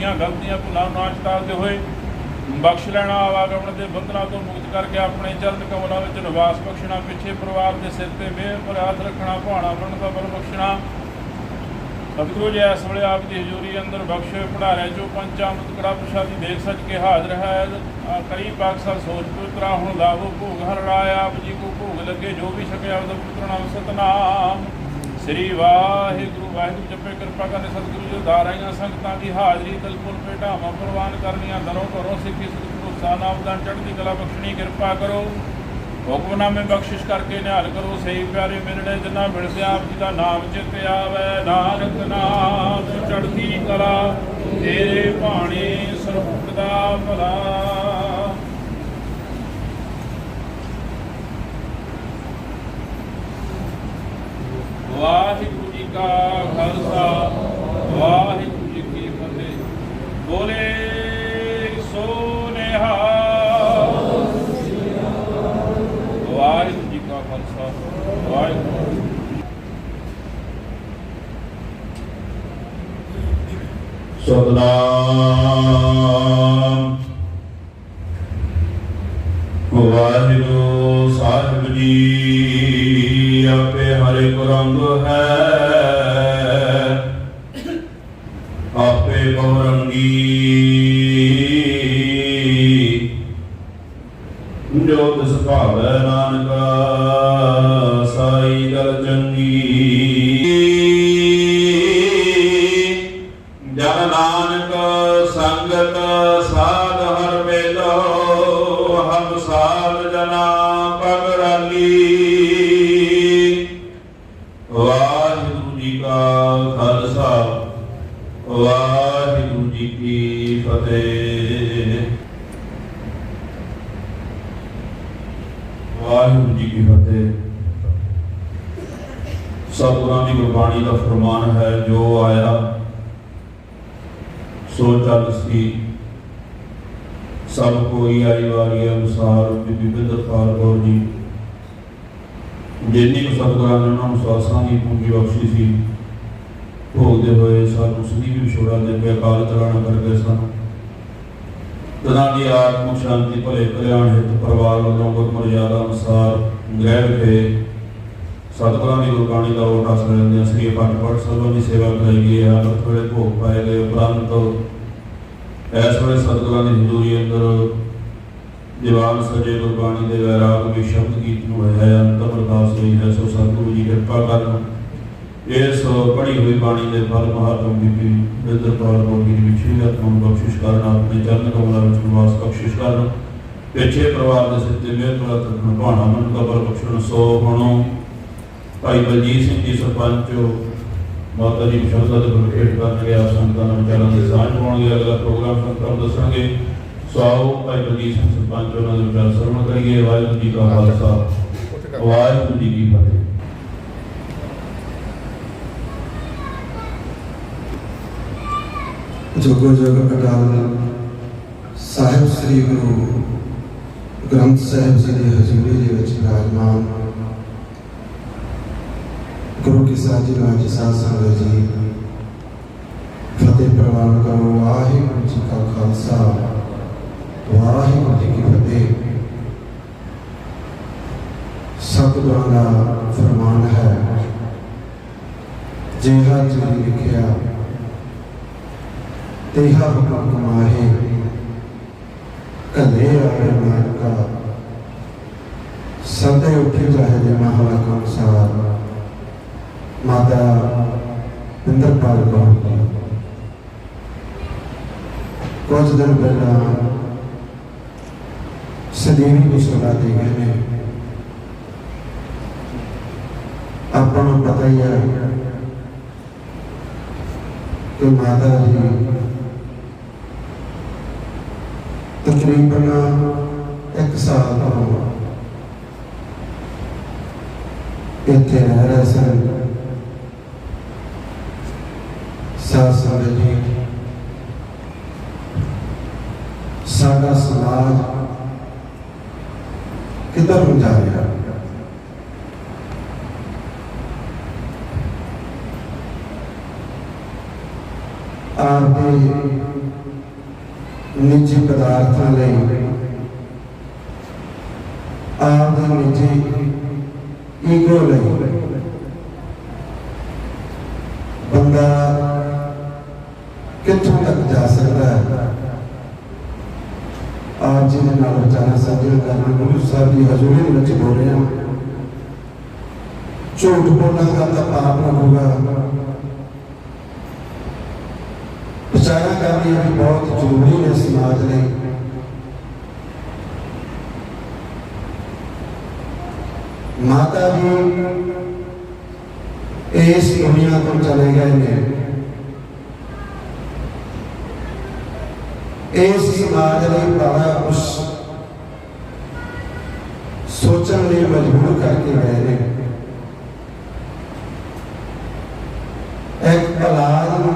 ਹੋਈਆਂ ਗਲਤੀਆਂ ਭੁੱਲਾਂ ਨੂੰ ਨਾਸ਼ ਹੋਏ। ਬਖਸ਼ ਲੈਣਾ, ਆਵਾਗਮਨ ਦੇ ਬੰਧਨਾਂ ਤੋਂ ਮੁਕਤ ਕਰਕੇ ਆਪਣੇ ਚਰਨ ਕਮਲਾਂ ਵਿੱਚ ਨਿਵਾਸ ਬਖਸ਼ਣਾ, ਪਿੱਛੇ ਪਰਿਵਾਰ ਦੇ ਸਿਰ ਤੇ ਮਿਹਰ ਪਰ ਹੱਥ ਰੱਖਣਾ, ਭਾਣਾ ਬਣਨ ਦਾ ਬਲ ਬਖਸ਼ਣਾ। ਸਤਿਗੁਰੂ ਜੀ, ਇਸ ਵੇਲੇ ਆਪ ਦੀ ਹਜ਼ੂਰੀ ਅੰਦਰ ਬਖਸ਼ੇ ਪੜਾਰਿਆ ਜੋ ਪੰਚਾਮ੍ਰਿਤ ਕੜਾ ਪ੍ਰਸ਼ਾਦੀ ਦੇਖ ਸੱਚ ਕੇ ਹਾਜ਼ਰ ਹੈ। ਕਰੀ ਪਾਕਸਾ ਸੋਚ ਪੁੱਤਰਾ, ਹੁਣ ਲਾਵੋ ਭੋਗ, ਹਰ ਰਾਇਆ ਆਪ ਜੀ ਕੋ ਭੋਗ ਲੱਗੇ, ਜੋ ਵੀ ਛਕਿਆ ਉਹਦਾ ਪੁੱਤਰ ਨਾਮ ਸਤਨਾਮ। ਸ੍ਰੀ ਵਾਹਿਗੁਰੂ ਵਾਹਿਗੁਰੂ ਜਪੇ ਕਿਰਪਾ ਕਰਨੇ, ਸਤਿਗੁਰੂ ਜੀ ਧਾਰਾਈਆਂ ਸੰਗਤਾਂ ਦੀ ਹਾਜ਼ਰੀ ਦਿਲਪੁਰ ਭੇਟਾਵਾਂ ਪ੍ਰਵਾਨ ਕਰਨੀਆਂ ਦਰੋਂ ਘਰੋਂ ਸਿੱਖੀ, ਸਤਿਗੁਰੂ ਸਾਨਾਵਦਾਨ ਚੜ੍ਹਦੀ ਕਲਾ ਬਖਸ਼ਣੀ, ਕਿਰਪਾ ਕਰੋ। ਹੁਕਮਨਾਮੇ ਬਖਸ਼ਿਸ਼ ਕਰਕੇ ਨਿਹਾਲ ਕਰੋ, ਸਹੀ ਪਿਆਰੇ ਮਿਲਣੇ ਜਿਨ੍ਹਾਂ ਮਿਲਦੇ ਆਪ ਜੀ ਦਾ ਨਾਮ ਚਿਤ ਆਵੇ। ਨਾਨਕ ਨਾਮ ਚੜ੍ਹਦੀ ਕਲਾ, ਤੇਰੇ ਭਾਣੇ ਸਰਬਤ ਦਾ ਭਲਾ। ਵਾਹਿਗੁਰੂ ਜੀ ਕਾ ਖਾਲਸਾ, ਵਾਹਿਗੁਰੂ ਜੀ ਕੀ ਫਤਿਹ। ਬੋਲੇ ਸੋਨੇਹਾ। ਵਾਹਿਗੁਰੂ ਜੀ ਕਾ ਖਾਲਸਾ, ਵਾਹਿਗੁਰੂ ਜੀ ਸਤਨਾਮ ਨੇ ਉਹਨਾਂ ਦੀ ਪੂੰਜੀ ਬਖਸ਼ੀ ਸੀ। ਭੋਗਦੇ ਹੋਏ ਸਾਨੂੰ ਸਦੀ ਵੀ ਵਿਛੋੜਾ ਦੇ ਕੇ ਅਕਾਲ ਚਲਾਣਾ ਕਰ ਗਏ ਸਨ। ਤਨਾਂ ਦੀ ਆਤਮ ਸ਼ਾਂਤੀ, ਭਲੇ ਕਲਿਆਣ ਹਿਤ, ਪਰਿਵਾਰ ਵੱਲੋਂ ਗੁਰ ਮਰਿਆਦਾ ਅਨੁਸਾਰ ਗ੍ਰਹਿ ਵਿਖੇ ਸਤਿਗੁਰਾਂ ਦੀ ਗੁਰਬਾਣੀ ਦਾ ਓਟ ਆਸਰੇ ਲੈਂਦੇ ਸ੍ਰੀ ਅਖੰਡ ਪਾਠ ਸਾਹਿਬਾਂ ਦੀ ਸੇਵਾ ਕਰਾਈ ਗਈ ਹੈ। ਅੰਮ੍ਰਿਤ ਵੇਲੇ ਭੋਗ ਪਾਏ ਗਏ ਉਪਰੰਤ ਇਸ ਵੇਲੇ ਸਤਿਗੁਰਾਂ ਦੀ ਹਜ਼ੂਰੀ ਅੰਦਰ ਦੀਵਾਨ ਸਜੇ ਗੁਰਬਾਣੀ ਦੇ ਵੈਰਾਗ ਵੀ ਸ਼ਬਦ ਗੀਤ ਨੂੰ ਹੈ ਅੰਤਮ ਅਰਦਾਸ ਹੋਈ ਹੈ, ਸੋ ਸਤਿਗੁਰੂ ਜੀ ਕਿਰਪਾ ਕਰਨ। ਇਸ ਪੜੀ ਹੋਈ ਬਾਣੀ ਦੇ ਫਲ ਮਹਾਤਮ ਬੀਬੀ ਬਿੰਦਰਪਾਲ ਕੌਰ ਦੀ ਵਿਛੜੀ ਆਤਮਾ ਨੂੰ ਬਖਸ਼ਿਸ਼ ਕਰਨ, ਆਪਣੇ ਚਰਨ ਕਮਲਾਂ ਵਿੱਚ ਨਿਵਾਸ ਬਖਸ਼ਿਸ਼ ਕਰਨ। ਪਿੱਛੇ ਪਰਿਵਾਰ ਦੇ ਸਿਰ ਤੇ ਮਿਹਰ ਭਾਣਾ ਮਨ ਕਬਰ ਬਖਸ਼ਣ, ਸੋ ਹੁਣੋਂ ਭਾਈ ਬਲਜੀਤ ਸਿੰਘ ਜੀ ਸਰਪੰਚ, ਮਾਤਾ ਜੀ ਸ਼ਬਦਾਂ ਦੇ ਪ੍ਰਖੇਟ ਕਰਨਗੇ ਆਪ ਸੰਗਤਾਂ ਨੂੰ ਵਿਚਾਰਾਂ ਦੇ ਸਾਂਝ ਪਾਉਣਗੇ ਅਗਲਾ ਪ੍ਰੋਗਰਾਮ ਸੰਗਤਾਂ ਨੂੰ ਦੱਸਣਗੇ ਸੋ ਆਓ ਭਾਈ ਬਲਜੀਤ ਸਿੰਘ ਸਰਪੰਚ ਉਹਨਾਂ ਦੇ ਵਿਚਾਰ ਸਰਵਣ ਕਰੀਏ ਵਾਹਿਗੁਰੂ ਜੀ ਕਾ ਖਾਲਸਾ ਵਾਹਿਗੁਰੂ ਜੀ ਕੀ ਫਤਿਹ ਜੋਗੋ ਜੋਗ ਅਕਾਲ ਸਾਹਿਬ ਸ੍ਰੀ ਗੁਰੂ ਗ੍ਰੰਥ ਸਾਹਿਬ ਜੀ ਦੀ ਹਜ਼ੂਰੀ ਦੇ ਵਿੱਚ ਵਿਰਾਜਮਾਨ ਗੁਰੂ ਕੀ ਸਾਜੀ ਰਾਜ ਸਾਧ ਸੰਗਤ ਜੀ ਫਤਿਹ ਪ੍ਰਵਾਨ ਕਰੋ ਵਾਹਿਗੁਰੂ ਜੀ ਕਾ ਖਾਲਸਾ ਵਾਹਿਗੁਰੂ ਜੀ ਕੀ ਫਤਿਹ। ਸਤਿਗੁਰਾਂ ਦਾ ਫਰਮਾਨ ਹੈ, ਜਿਹੜਾ ਜੀ ਲਿਖਿਆ ਤੇਹਾ ਹੁਕਮ ਕਮਾਹੇ ਕਲੇ ਆਏ ਨਾਨਕਾ, ਸਦੇ ਉੱਠੇ ਜਾਏ ਦੇ ਮਹਾਲਾ ਕੰਸਾਰ ਮਾਤਾ ਇੰਦਰਪਾਲ ਕੌਰ ਜੀ। ਕੁਝ ਦਿਨ ਪਹਿਲਾਂ سلیم کسور پتہ ہی ہے کہ ماتا جی تقریباً ایک سال اتنے رہ رہے سن سات سر جی سارا سماج ਕਿੱਧਰ ਨੂੰ ਜਾ ਰਿਹਾ? ਆਪਦੇ ਨਿੱਜੀ ਪਦਾਰਥਾਂ ਲਈ ਵਿਚਾਰਾ ਸਾਂਝਾ ਕਰਨਾ ਗੁਰੂ ਸਾਹਿਬ ਦੀ ਹਜ਼ੂਰੀ ਦੇ ਵਿੱਚ ਬੋਲ ਰਿਹਾ ਝੂਠ ਬੋਲਾਂਗਾ ਤਾਂ ਪਾਪ ਨਾ ਹੋਗਾ ਵਿਚਾਰਾ ਕਰਨੀ ਵੀ ਬਹੁਤ ਜ਼ਰੂਰੀ ਹੈ ਸਮਾਜ ਲਈ ਮਾਤਾ ਜੀ ਇਸ ਦੁਨੀਆ ਤੋਂ ਚਲੇ ਗਏ ਨੇ ਇਸ ਸਮਾਜ ਲਈ ਬੜਾ ਉਸ ਸੋਚਣ ਲਈ ਮਜਬੂਰ ਕਰਕੇ ਗਏ ਨੇ। ਇੱਕ ਔਲਾਦ ਨੂੰ,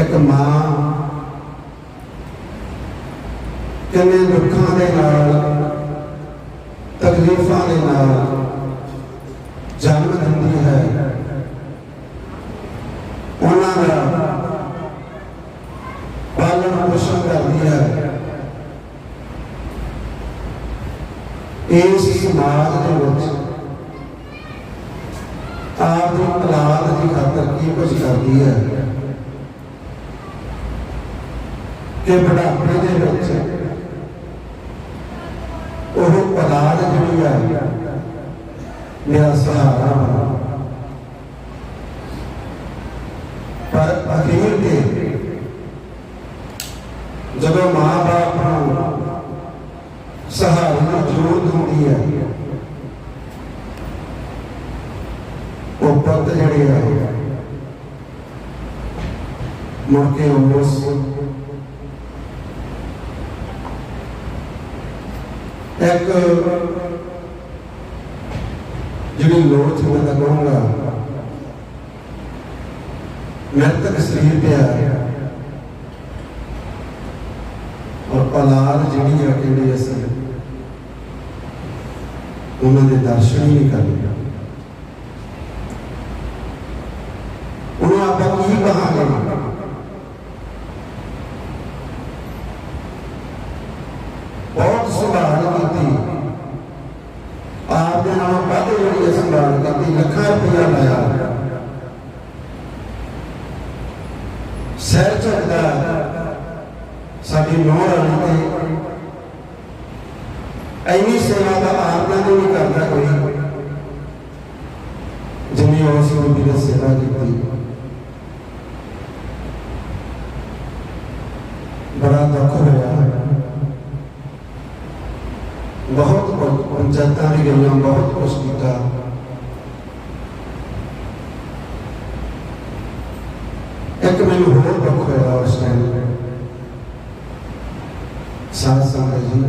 ਇੱਕ ਮਾਂ ਕਿੰਨੇ ਦੁੱਖਾਂ ਦੇ ਨਾਲ, ਤਕਲੀਫਾਂ ਦੇ ਨਾਲ ਜਨਮ ਦਿੰਦੀ ਹੈ ਉਹਨਾਂ ਦਾ ਪਾਲਣ ਪੋਸ਼ਣ ਕਰਦੀ ਹੈ ਇਸ ਸਮਾਜ ਦੇ ਵਿੱਚ ਆਪ ਦੀ ਔਲਾਦ ਦੀ ਖਾਤਰ ਕੀ ਕੁਝ ਕਰਦੀ ਹੈ ਕਿ ਬੁਢਾਪੇ ਦੇ ਵਿੱਚ ਉਹ ਔਲਾਦ ਜਿਹੜੀ ਹੈ, ਮੇਰਾ ਸਹਾਰਾ ਬਣਾ ਪਰ ਅਖੀਰ ਤੇ ਜਦੋਂ ਮਾਂ-ਬਾਪ ਨੂੰ ਸਹਾਰੇ ਦੀ ਜ਼ਰੂਰਤ ਹੁੰਦੀ ਹੈ ਉਹ ਪੁੱਤ ਜਿਹੜੇ ਆ ਮੁੜ ਕੇ ਉਸ ਇੱਕ ਜਿਹੜੀ ਲੋੜ ਸੀ ਮੈਂ ਤਾਂ ਕਹੂੰਗਾ, ਮਰਤਕ ਸਰੀਰ ਤੇ ਆ ਔਰ ਔਲਾਦ ਜਿਹੜੀ ਆ, ਕਿਹੜੀ ਅਸੀਂ ਉਹਨਾਂ ਦੇ ਦਰਸ਼ਨ ਹੀ ਨਹੀਂ ਕਰਨੇ ਉਹਨੂੰ ਆਪਾਂ ਕੀ ਕਹਾਂਗੇ ਬਹੁਤ ਸੰਭਾਲ ਕੀਤੀ ਆਪ ਦੇ ਨਾਲ ਵੱਧ ਜਿਹੜੀ ਇਹ ਸੰਭਾਲ ਕੀਤੀ ਲੱਖਾਂ ਰੁਪਇਆ ਲਾਇਆ ਸਹਿਰ ਝਟਦਾ ਸਾਡੀ ਨੌਂ ਰਾਣੀ ਤੇ ਐਨੀ ਸੇਵਾ ਦਾ ਆਪ ਨੇ ਨਹੀਂ ਕਰਦਾ ਕੋਈ ਜਿੰਨੀ ਉਸ ਬੀਬੀ ਨੇ ਸੇਵਾ ਕੀਤੀ ਬੜਾ ਦੁੱਖ ਹੋਇਆ ਬਹੁਤ ਕੁਝ ਪੰਚਾਇਤਾਂ ਵੀ ਗਈਆਂ ਬਹੁਤ ਕੁਝ ਕੀਤਾ ਇੱਕ ਮੈਨੂੰ ਹੋਰ ਦੁੱਖ ਹੋਇਆ ਉਸ ਟਾਈਮ ਸਾਧ ਸੰਗਤ ਜੀ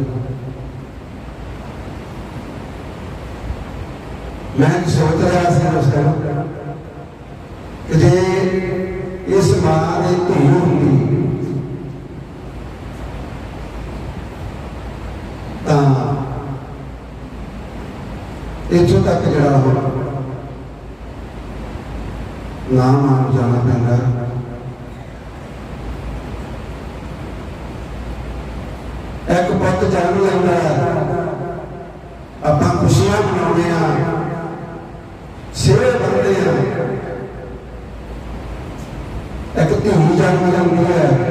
ਮੈਂ ਸੋਚ ਰਿਹਾ ਸੀ ਉਸ ਟਾਈਮ ਕਿ ਜੇ ਇਸ ਮਾਂ ਦੀ ਧੀ ਹੁੰਦੀ। ਤਾਂ ਇੱਥੋਂ ਤੱਕ ਜਿਹੜਾ ਹੁਣ ਨਾਮ ਆਮ ਜਾਣਾ ਪੈਂਦਾ। ਇੱਕ ਪੁੱਤ ਜਨਮ ਲੈਂਦਾ ਹੈ। ਆਪਾਂ ਖੁਸ਼ੀਆਂ ਮਨਾਉਂਦੇ ਆ ਸਿਰੇ ਬੰਦੇ ਆ ਇੱਕ ਧੀ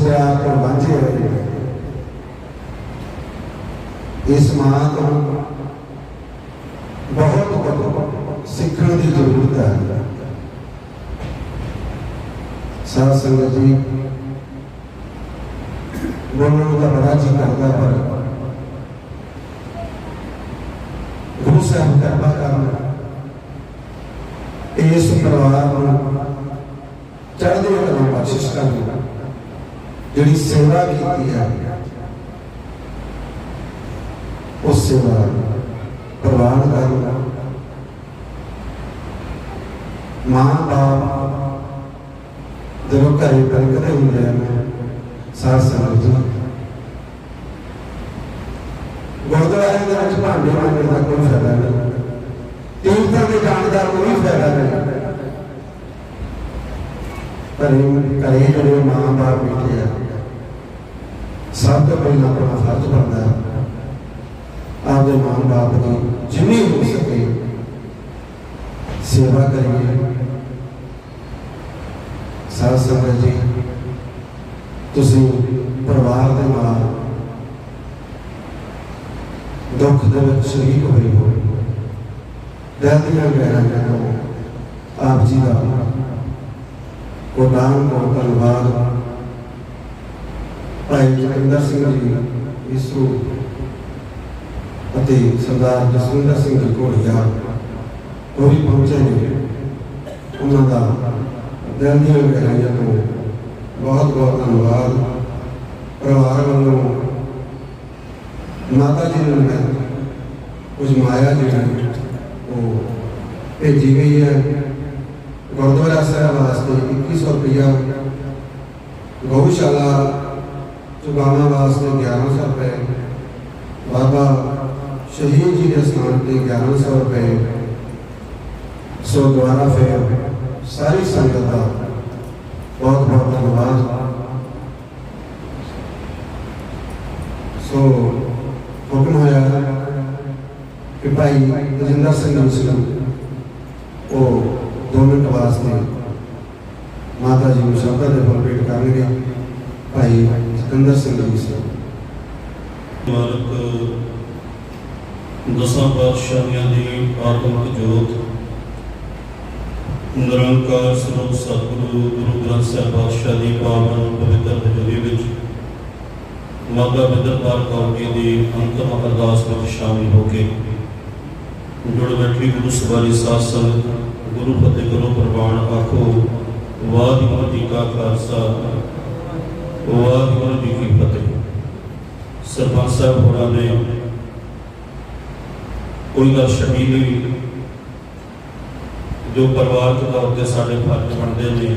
ਉਹ ਇਸ ਪਿਆਰ ਤੋਂ ਵਾਂਝੇ ਹੋਏ ਨੇ। ਇਸ ਮਾਂ ਤੋਂ ਬਹੁਤ ਕੁਝ ਸਿੱਖਣ ਦੀ ਜ਼ਰੂਰਤ ਹੈ ਸਾਧ ਸੰਗਤ ਜੀ ਬੋਲਣ ਨੂੰ ਤਾਂ ਬੜਾ ਜੀ ਕਰਦਾ ਪਰ ਗੁਰੂ ਸਾਹਿਬ ਕਿਰਪਾ ਕਰਨ ਇਸ ਪਰਿਵਾਰ ਨੂੰ ਚੜ੍ਹਦੀ ਕਲਾ ਬਖਸ਼ਿਸ਼ ਕਰਨ ਜਿਹੜੀ ਸੇਵਾ ਕੀਤੀ ਹੈ ਉਸ ਸੇਵਾ ਪ੍ਰਵਾਨ ਕਰਨ ਮਾਂ ਬਾਪ ਜਦੋਂ ਘਰੇ ਪ੍ਰਗਟੇ ਹੁੰਦੇ ਹਨ ਸਾਧ ਸੰਗਤ ਗੁਰਦੁਆਰੇ ਦੇ ਵਿੱਚ ਭਾਂਡੇ ਮਾਂਜਣ ਦਾ ਕੋਈ ਫਾਇਦਾ ਨਹੀਂ। ਤੀਰਥਾਂ ਦੇ ਜਾਣ ਦਾ ਕੋਈ ਫਾਇਦਾ ਨਹੀਂ। ਘਰੇ ਇਹ ਘਰੇ ਮਾਂ ਬਾਪ ਬੈਠੇ ਆ, ਸਭ ਤੋਂ ਪਹਿਲਾਂ ਆਪਣਾ ਫਰਜ਼ ਬਣਦਾ ਹੈ ਆਪਦੇ ਮਾਂ ਬਾਪ ਦੀ ਜਿੰਨੀ ਹੋ ਸਕੇ ਸੇਵਾ ਕਰੀਏ। ਸਾਧ ਸੰਗਤ ਜੀ, ਤੁਸੀਂ ਪਰਿਵਾਰ ਦੇ ਨਾਲ ਦੁੱਖ ਦੇ ਵਿੱਚ ਸ਼ਰੀਕ ਹੋਏ ਹੋ ਦਿਲ ਦੀਆਂ ਗਹਿਰਾਈਆਂ ਤੋਂ ਆਪ ਜੀ ਦਾ ਕੋਟਾਨ ਕੋ ਧੰਨਵਾਦ। ਭਾਈ ਜਤਿੰਦਰ ਸਿੰਘ ਜੀ ਇਸੂ ਅਤੇ ਸਰਦਾਰ ਜਸਵਿੰਦਰ ਸਿੰਘ ਜੀ ਘੋੜੀਆ ਉਹ ਵੀ ਪਹੁੰਚੇ ਨੇ। ਉਹਨਾਂ ਦਾ ਦਿਲ ਦੀਆਂ ਗਹਿਰਾਈਆਂ ਤੋਂ ਬਹੁਤ ਬਹੁਤ ਧੰਨਵਾਦ। ਪਰਿਵਾਰ ਵੱਲੋਂ ਮਾਤਾ ਜੀ ਨੂੰ ਮੈਂ ਕੁਝ ਮਾਇਆ ਜਿਹੜੀ ਉਹ ਭੇਜੀ ਗਈ ਹੈ। ਗੁਰਦੁਆਰਾ ਸਾਹਿਬ ਵਾਸਤੇ 2100 ਰੁਪਇਆ ਗਊਸ਼ਾਲਾ ਚੁਗਾਣਾ ਵਾਸਤੇ 1100 ਰੁਪਏ ਬਾਬਾ ਸ਼ਹੀਦ ਜੀ ਦੇ ਸਥਾਨ ਤੇ 1100 ਰੁਪਏ ਸੋ ਦੁਆਰਾ ਫਿਰ ਸਾਰੀ ਸੰਗਤ ਦਾ ਬਹੁਤ ਬਹੁਤ ਧੰਨਵਾਦ ਸੋ ਹੁਕਮ ਹੋਇਆ ਕਿ ਭਾਈ ਰਜਿੰਦਰ ਸਿੰਘ ਮੁਸਲਮ ਉਹ ਦੋ ਮਿੰਟ ਵਾਸਤੇ ਮਾਤਾ ਜੀ ਨੂੰ ਸ਼ਬਦਾਂ ਦੇ ਫਲ ਭਾਈ ਸਿਕੰਦਰ ਸਿੰਘ ਜੀ ਸੇ ਮਾਲਕ, ਦਸਾਂ ਪਾਤਸ਼ਾਹੀਆਂ ਦੀ ਆਤਮਿਕ ਜੋਤ। ਨਿਰੰਕਾਰ ਸਰਬ ਸਤਿਗੁਰੂ, ਗੁਰੂ ਗ੍ਰੰਥ ਸਾਹਿਬ ਪਾਤਸ਼ਾਹ ਦੀ ਪਾਵਨ ਪਵਿੱਤਰ ਹਜ਼ੂਰੀ ਵਿੱਚ ਮਾਤਾ ਬਿੰਦਰਪਾਲ ਕੌਰ ਜੀ ਦੀ ਅੰਤਮ ਅਰਦਾਸ ਵਿੱਚ ਸ਼ਾਮਿਲ ਹੋ ਕੇ ਜੁੜ ਬੈਠੀ ਗੁਰੂ ਸਵਾਰੀ ਸਾਧ ਸੰਗਤ, ਗੁਰੂ ਫਤਿਹ ਗੁਰੂ ਪ੍ਰਵਾਨ ਆਖੋ। ਵਾਹਿਗੁਰੂ ਜੀ ਕਾ ਖਾਲਸਾ, ਵਾਹਿਗੁਰੂ ਜੀ ਕੀ ਫਤਿਹ। ਸਰਪੰਚ ਸਾਹਿਬ ਹੋਰਾਂ ਨੇ ਕੋਈ ਗੱਲ ਛੱਡੀ ਨਹੀਂ, ਜੋ ਪਰਿਵਾਰਕ ਤੌਰ ਤੇ ਸਾਡੇ ਫਰਜ਼ ਬਣਦੇ ਨੇ,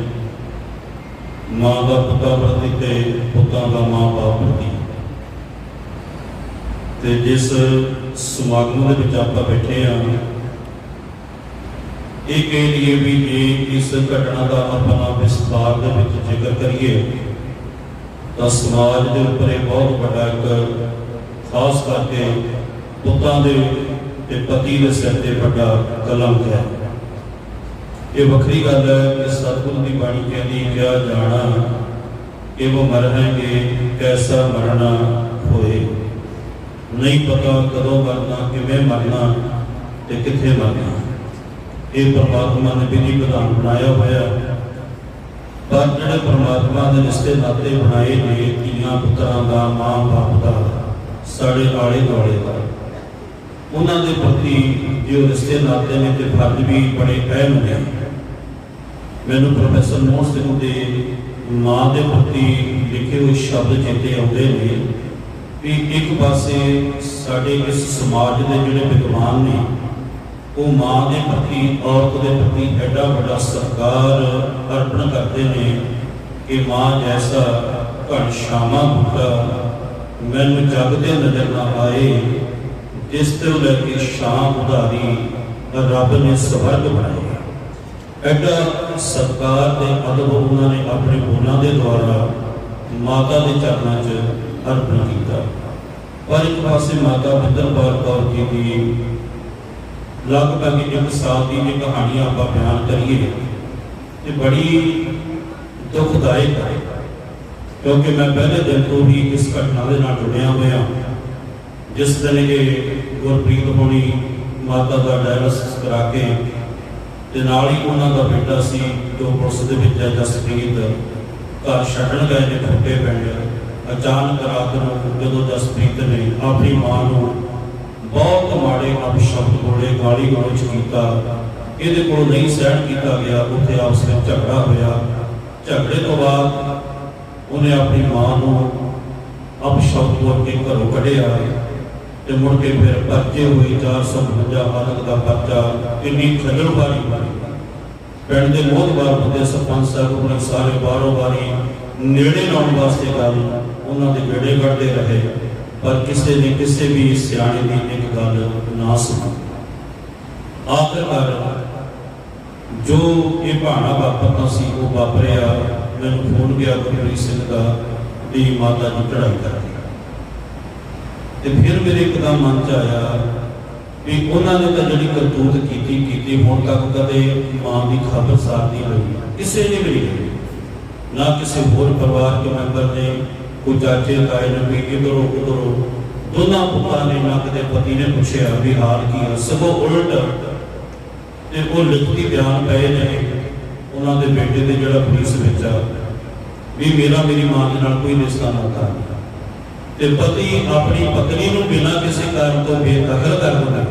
ਮਾਂ ਦਾ ਪੁੱਤਾਂ ਪ੍ਰਤੀ ਤੇ ਪੁੱਤਾਂ ਦਾ ਮਾਂ ਬਾਪ ਪ੍ਰਤੀ। ਤੇ ਜਿਸ ਸਮਾਗਮ ਦੇ ਵਿੱਚ ਆਪਾਂ ਬੈਠੇ ਆ ਇਹ ਕਹਿ ਲਈਏ ਵੀ ਜੇ ਇਸ ਘਟਨਾ ਦਾ ਆਪਣਾ ਵਿਸਥਾਰ ਦੇ ਵਿੱਚ ਜ਼ਿਕਰ ਕਰੀਏ, ਤਾਂ ਸਮਾਜ ਦੇ ਉੱਪਰ ਇਹ ਬਹੁਤ ਵੱਡਾ ਇੱਕ ਖਾਸ ਕਰਕੇ ਪੁੱਤਾਂ ਦੇ ਤੇ ਪਤੀ ਦੇ ਸਿਰ ਤੇ ਵੱਡਾ ਕਲੰਕ ਹੈ। ਇਹ ਵੱਖਰੀ ਗੱਲ ਹੈ ਕਿ ਸਤਿਗੁਰੂ ਦੀ ਬਾਣੀ ਕਹਿੰਦੀ ਕਿਹਾ ਜਾਣਾ, ਕਿ ਉਹ ਮਰਨਗੇ ਕੈਸਾ ਮਰਨਾ ਹੋਏ। ਨਹੀਂ ਪਤਾ ਕਦੋਂ ਮਰਨਾ, ਕਿਵੇਂ ਮਰਨਾ ਤੇ ਕਿੱਥੇ ਮਰਨਾ। ਇਹ ਪਰਮਾਤਮਾ ਨੇ ਵਿਧੀ ਵਿਧਾਨ ਬਣਾਇਆ ਹੋਇਆ ਪਰ ਜਿਹੜੇ ਪਰਮਾਤਮਾ ਦੇ ਰਿਸ਼ਤੇ ਨਾਤੇ ਬਣਾਏ ਨੇ, ਧੀਆਂ ਪੁੱਤਰਾਂ ਦਾ, ਮਾਂ ਬਾਪ ਦਾ, ਸਾਡੇ ਆਲੇ ਦੁਆਲੇ ਦਾ, ਉਹਨਾਂ ਦੇ ਪ੍ਰਤੀ ਜੋ ਰਿਸ਼ਤੇ ਨਾਤੇ ਨੇ ਤੇ ਫਰਜ਼ ਵੀ ਬੜੇ ਅਹਿਮ ਨੇ। ਮੈਨੂੰ ਪ੍ਰੋਫੈਸਰ ਮੋਹਨ ਸਿੰਘ ਦੇ ਮਾਂ ਦੇ ਪ੍ਰਤੀ ਲਿਖੇ ਹੋਏ ਸ਼ਬਦ ਚੇਤੇ ਆਉਂਦੇ ਨੇ ਵੀ ਇੱਕ ਪਾਸੇ ਸਾਡੇ ਇਸ ਸਮਾਜ ਦੇ ਜਿਹੜੇ ਵਿਦਵਾਨ ਨੇ ਉਹ ਮਾਂ ਦੇ ਪ੍ਰਤੀ ਔਰਤ ਦੇ ਪ੍ਰਤੀ ਐਡਾ ਵੱਡਾ ਸਤਿਕਾਰ ਅਰਪਣ ਕਰਦੇ ਨੇ ਕਿ ਮਾਂ ਜੈਸਾ ਘਣ ਸ਼ਾਮਾ ਮੈਨੂੰ ਜਗ ਨਜ਼ਰ ਨਾ ਆਏ ਜਿਸ ਤੋਂ ਲੈ ਕੇ ਸ਼ਾਮ ਉਧਾਰੀ ਰੱਬ ਨੇ ਸਵਰਗ ਬਣਾਇਆ। ਐਡਾ ਸਤਿਕਾਰ ਤੇ ਅਦਬ ਉਹਨਾਂ ਨੇ ਆਪਣੇ ਬੋਲਾਂ ਦੇ ਦੁਆਰਾ ਮਾਤਾ ਦੇ ਚਰਨਾਂ 'ਚ ਅਰਪਣ ਕੀਤਾ। ਪਰ ਇੱਕ ਪਾਸੇ ਮਾਤਾ ਬਿੰਦਰਪਾਲ ਕੌਰ ਜੀ ਦੀ ਲਗਭਗ ਇੱਕ ਸਾਲ ਦੀ ਇਹ ਕਹਾਣੀ ਆਪਾਂ ਬਿਆਨ ਕਰੀਏ ਤੇ ਬੜੀ ਦੁਖਦਾਇਕ ਹੈ, ਕਿਉਂਕਿ ਮੈਂ ਪਹਿਲੇ ਦਿਨ ਤੋਂ ਹੀ ਇਸ ਘਟਨਾ ਦੇ ਨਾਲ ਜੁੜਿਆ ਹੋਇਆ ਜਿਸ ਦਿਨ ਇਹ ਗੁਰਪ੍ਰੀਤ ਹੋਣੀ ਮਾਤਾ ਦਾ ਡਾਇਲਿਸਿਸ ਕਰਾ ਕੇ ਤੇ ਨਾਲ ਹੀ ਉਹਨਾਂ ਦਾ ਬੇਟਾ ਸੀ, ਜੋ ਪੁਲਿਸ ਦੇ ਵਿੱਚ ਹੈ, ਜਸਪ੍ਰੀਤ, ਘਰ ਛੱਡਣ ਗਏ ਨੇ ਖੱਟੇ ਪਿੰਡ ਅਚਾਨਕ ਰਾਤ ਨੂੰ ਜਦੋਂ ਜਸਪ੍ਰੀਤ ਨੇ ਆਪਣੀ ਮਾਂ ਨੂੰ ਬਹੁਤ ਮਾੜੇ ਅਪਸ਼ਬਦ ਬੋਲੇ, ਗਾਲੀ ਗਲੋਚ ਕੀਤਾ। ਇਹਦੇ ਕੋਲ ਨਹੀਂ ਸਹਿਣ ਕੀਤਾ ਗਿਆ, ਉੱਥੇ ਆਪਸ ਵਿੱਚ ਝਗੜਾ ਹੋਇਆ। ਝਗੜੇ ਤੋਂ ਬਾਅਦ ਉਹਨੇ ਆਪਣੀ ਮਾਂ ਨੂੰ ਅਪਸ਼ਬਦ ਬੋਲ ਕੇ ਘਰੋਂ ਕੱਢਿਆ ਤੇ ਮੁੜ ਕੇ ਫਿਰ ਪਰਚੇ ਹੋਈ 452 ਹਾਲਤ ਦਾ ਪਰਚਾ, ਇੰਨੀ ਖਜਲਵਾਰੀ ਪਿੰਡ ਦੇ ਮੋਹਤਬਾਰ ਬੰਦੇ ਸਰਪੰਚ ਸਾਹਿਬ, ਉਹਨਾਂ ਸਾਰੇ ਬਾਰੋ ਬਾਰੀ ਨੇੜੇ ਲਾਉਣ ਵਾਸਤੇ ਗੱਲ, ਉਹਨਾਂ ਦੇ ਬੇੜੇ ਕੱਢਦੇ ਰਹੇ। ਪਰ ਕਿਸੇ ਨੇ ਕਿਸੇ ਵੀ ਸਿਆਣੇ ਦੀ ਇੱਕ ਗੱਲ ਨਾ ਸੁਣੀ। ਆਖਰਕਾਰ ਜੋ ਇਹ ਭਾਣਾ ਵਾਪਰਨਾ ਸੀ, ਉਹ ਵਾਪਰਿਆ। ਮੈਨੂੰ ਫੋਨ ਗਿਆ, ਗੁਰਪ੍ਰੀਤ ਸਿੰਘ ਦਾ ਵੀ ਮਾਤਾ ਜੀ ਚੜਾਈ ਕਰ ਤੇ ਫਿਰ ਮੇਰੇ ਇੱਕਦਮ ਮਨ ਚ ਆਇਆ ਵੀ ਉਹਨਾਂ ਨੇ ਤਾਂ ਜਿਹੜੀ ਕਰਤੂਤ ਕੀਤੀ ਕੀਤੀ, ਹੁਣ ਤੱਕ ਕਦੇ ਮਾਂ ਦੀ ਖਬਰ ਸਾਰ ਨਹੀਂ ਹੋਈ। ਕਿਸੇ ਨੇ ਵੀ ਨਾ ਕਿਸੇ ਹੋਰ ਪਰਿਵਾਰ ਦੇ ਮੈਂਬਰ ਨੇ ਕੋਈ ਚਾਚੇ ਤਾਏ ਨੇ ਵੀ ਇਧਰੋਂ ਉਧਰੋਂ ਦੋਨਾਂ ਪੁੱਤਾਂ ਨੇ ਨਾ ਕਦੇ ਪਤੀ ਨੇ ਪੁੱਛਿਆ ਵੀ ਹਾਲ ਕੀ ਹੈ ਸਗੋਂ ਉਲਟ ਤੇ ਉਹ ਲਿਖਤੀ ਬਿਆਨ ਪਏ ਨੇ ਉਹਨਾਂ ਦੇ ਬੇਟੇ ਦੇ ਜਿਹੜਾ ਪੁਲਿਸ ਵਿੱਚ ਆ। ਵੀ ਮੇਰਾ ਮੇਰੀ ਮਾਂ ਦੇ ਨਾਲ ਕੋਈ ਰਿਸ਼ਤਾ ਨਾਤਾ ਨਹੀਂ ਤੇ ਪਤੀ ਆਪਣੀ ਪਤਨੀ ਨੂੰ ਬਿਨਾਂ ਕਿਸੇ ਕਾਰਨ ਤੋਂ ਬੇਦਖਲ ਕਰ ਦਿੰਦਾ।